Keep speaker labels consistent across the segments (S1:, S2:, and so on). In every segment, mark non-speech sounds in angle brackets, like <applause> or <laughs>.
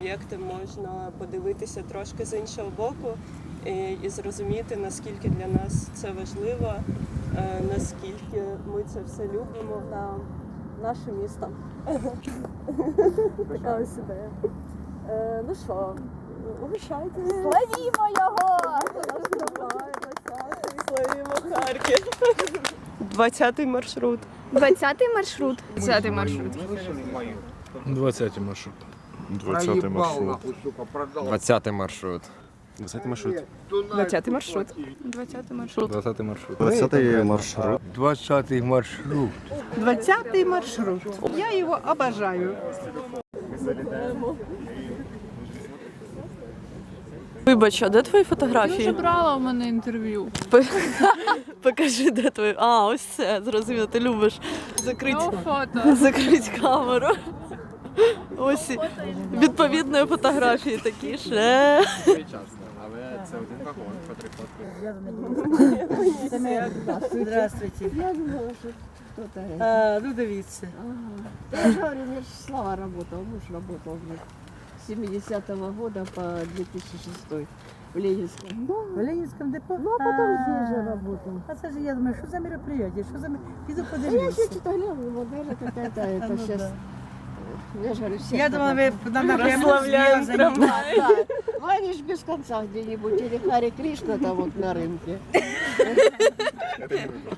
S1: Об'єкти можна подивитися трошки з іншого боку е, і зрозуміти, наскільки для нас це важливо, е, наскільки ми це все любимо.
S2: Да. Наше місто. така ось ідея. Е, ну що, вирішайте.
S3: Славімо його!
S1: Славімо Харків! 20-й маршрут.
S3: 20-й маршрут. 20-й маршрут.
S4: 20 маршрут.
S5: 20 маршрут.
S6: 20 маршрут.
S5: 20 маршрут.
S3: 20-й маршрут. 20-й маршрут.
S4: 20 маршрут.
S5: 20 маршрут.
S7: 20 маршрут.
S8: 20-й маршрут. Я его обожаю.
S2: Вибач, а де твої фотографії?
S9: брала в мене інтерв'ю.
S2: Покажи, де твої. А, ось це, зрозуміло, ти любиш закрити,
S9: фото.
S2: закрити камеру. Ось відповідної фотографії такі ще.
S6: Але це один вагон, по три фотки.
S8: Здравствуйте. А, ну дивіться.
S10: Я же говорю, у меня Слава работал, муж работал в них. 70-го года по 2006 в Ленинском.
S8: В Ленінському депо?
S10: Ну, а потом здесь же работал.
S8: А це ж я думаю, що за мероприятие, що за мер- Піду
S10: А я
S8: подивлюся.
S10: еще что-то глянула, вот даже какая-то <laughs>
S8: А,
S10: это
S8: ну
S10: сейчас.
S8: да.
S10: Я же говорю, всех
S8: Я думала,
S10: туда-
S8: ви на напряму
S2: Прославляємо
S8: зв'язані.
S2: трамвай.
S10: Да, ну они ж без конца где-нибудь, или Хари Кришна там вот на рынке.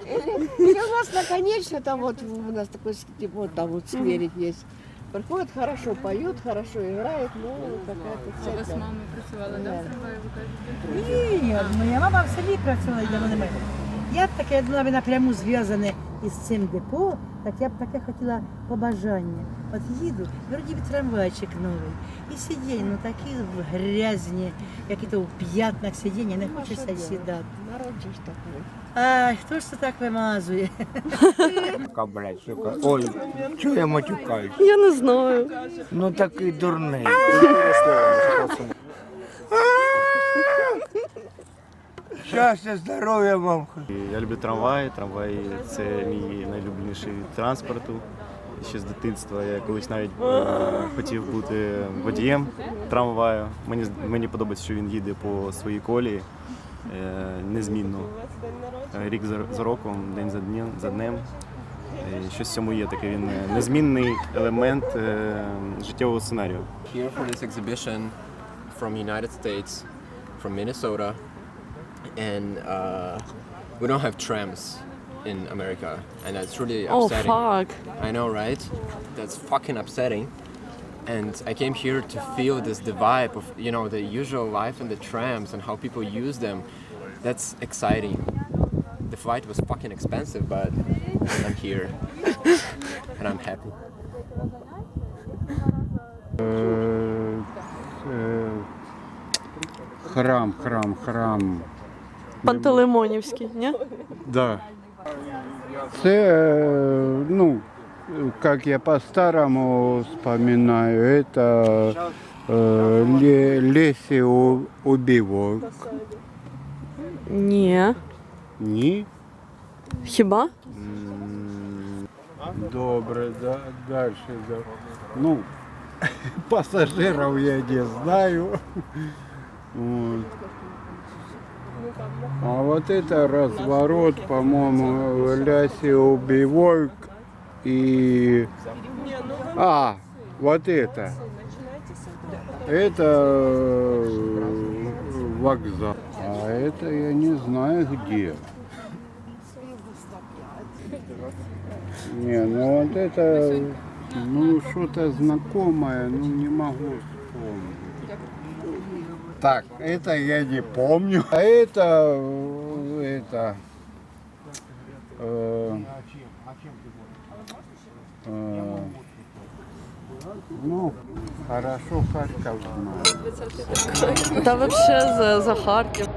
S10: Или, или у нас наконечно там вот, у нас такой с- типа вот там вот скверик есть. Приходит, хорошо поют, хорошо играет, ну какая-то
S9: А ви з
S10: всякая.
S9: мамою працювали, да, в трамваї, ви кажете?
S8: Ні, моя мама в селі працювала для мене. Я б таке, я думала, ви напряму зв'язане із цим депо, так я б таке хотіла побажання. От їду, вроді би трамвайчик новий. І сидінь, ну такі грязні, які то в п'ятнах сидіння, не
S10: Ну,
S8: хочеться сідати.
S10: Народ же ж такой.
S8: Ай, хто ж це так вимазує? <laughs>
S7: Блядь, сука. Ой, чого я матюкаюсь?
S2: Я не знаю.
S7: Ну такий дурний. <laughs> Щастя, здоров'я вам.
S5: Я люблю трамваї. Трамваї це мій найлюбленіший від транспорту. Ще з дитинства я колись навіть е, хотів бути водієм трамваю. Мені, з- мені подобається, що він їде по своїй колії е, незмінно. Е, Рік за, за роком, день за днем, за днем. Щось в цьому є таке. Він незмінний елемент е, життєвого сценарію.
S6: Here for this exhibition from United States, from Minnesota, and uh, we don't have trams in America, and that's really
S2: О,
S6: upsetting.
S2: фак.
S6: I know, right? That's fucking upsetting. And I came here to feel this the vibe of you know the usual life in the trams and how people use them. That's exciting. The flight was fucking expensive, but I'm here <laughs> and I'm happy.
S7: Храм, храм, храм.
S2: Пантелеймонівський, ні?
S7: Да. Це, е, ну, как я по-старому вспоминаю, это э, ле, Лесі У- Убивок.
S2: Ні.
S7: Ні?
S2: Хіба?
S7: Добре, да, дальше. Да. Ну, <laughs> пассажиров я не знаю. Вот. А вот это разворот, по-моему, Ляси Убивойк и... А, вот это. Это э, вокзал. А это я не знаю где. Не, ну вот это, ну что-то знакомое, ну не могу вспомнить. Так, это я не помню. А это, э, это, э, э, ну, хорошо Харьков знаю.
S2: Та взагалі за, за Харків.